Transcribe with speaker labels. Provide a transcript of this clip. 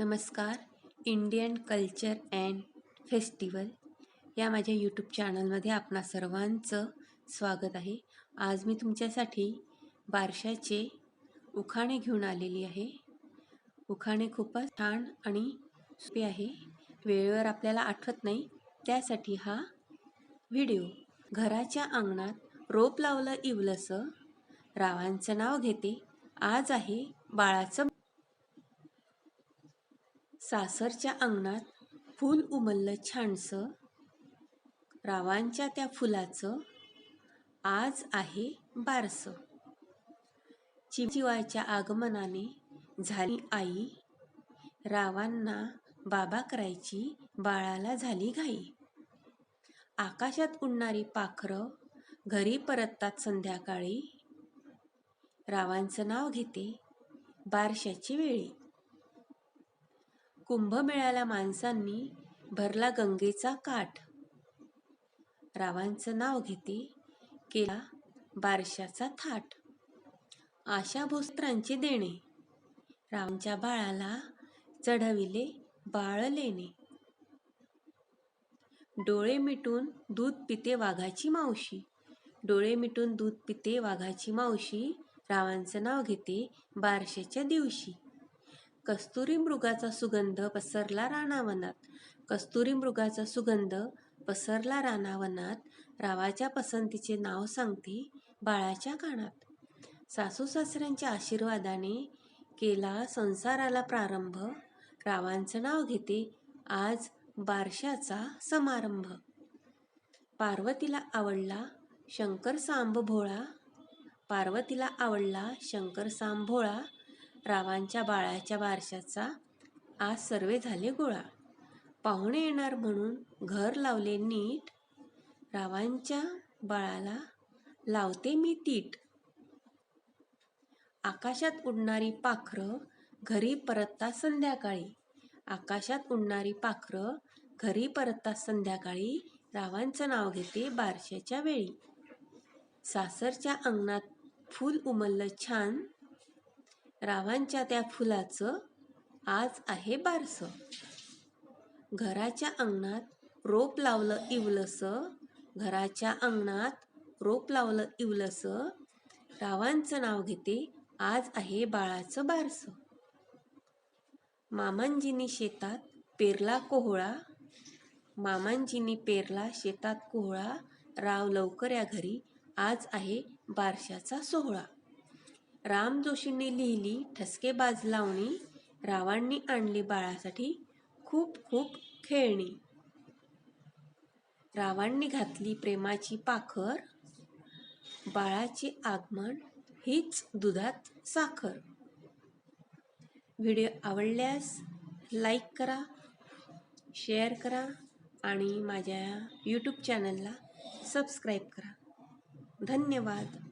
Speaker 1: नमस्कार. Indian culture and festival या माझ्या यूट्यूब चॅनलमध्ये आपणा सर्वांचं स्वागत आहे. आज मी तुमच्यासाठी बारशाचे उखाणे घेऊन आलेली आहे. उखाणे खूपच छान आणि सोपे आहे. वेळेवर आपल्याला आठवत नाही त्यासाठी हा व्हिडिओ. घराच्या अंगणात रोप लावलं इवलंसं. रावांचं नाव घेते. आज आहे बाळाचं सासरच्या अंगणात फूल उमललं छानसं रावांच्या त्या फुलाचं आज आहे बारसं. चिमचिवायच्या आगमनाने झाली आई रावांना बाबा करायची बाळाला झाली घाई. आकाशात उडणारी पाखरं घरी परततात संध्याकाळी. रावांचं नाव घेते बारशाची वेळी. कुंभमेळ्याला माणसांनी भरला गंगेचा काठ. रावांचं नाव घेते केला बारशाचा थाट. आशा भोस्त्रांचे देणे. रामच्या बाळाला चढविले बाळ लेणे. डोळे मिटून दूध पिते वाघाची मावशी. डोळे मिटून दूध पिते वाघाची मावशी. रावांचं नाव घेते बारशाच्या दिवशी. कस्तुरी मृगाचा सुगंध पसरला रानावनात. कस्तुरी मृगाचा सुगंध पसरला रानावनात रावाच्या पसंतीचे नाव सांगते बाळाच्या कानात. सासू सासऱ्यांच्या आशीर्वादाने केला संसाराला प्रारंभ रावांचं नाव घेते आज बारशाचा समारंभ. पार्वतीला आवडला शंकर सांब भोळा पार्वतीला आवडला शंकर सांब भोळा रावांच्या बाळाच्या बारशाचा आज सर्वे झाले गोळा. पाहुणे येणार म्हणून घर लावले नीट. रावांच्या बाळाला लावते मी तीट. आकाशात उडणारी पाखरं घरी परतता संध्याकाळी. आकाशात उडणारी पाखरं घरी परतता संध्याकाळी. रावांचं नाव घेते बारशाच्या वेळी. सासरच्या अंगणात फूल उमललं छान. रावांच्या त्या फुलाचं आज आहे बारसं. घराच्या अंगणात रोप लावलं इवलंसं घराच्या अंगणात रोप लावलं इवलसं रावांचं नाव घेते आज आहे बाळाचं बारसं. मामांजीनी शेतात पेरला कोहळा मामांजीनी पेरला शेतात कोहळा राव लवकर या घरी आज आहे बारशाचा सोहळा. राम जोशींनी लिहिली ठसकेबाज लावणी रावांनी आणली बाळासाठी खूप खूप खेळणी. रावांनी घातली प्रेमाची पाखर बाळाचे आगमन हीच दुधात साखर. व्हिडिओ आवडल्यास लाईक करा शेअर करा आणि माझ्या यूट्यूब चॅनलला सबस्क्राईब करा. धन्यवाद.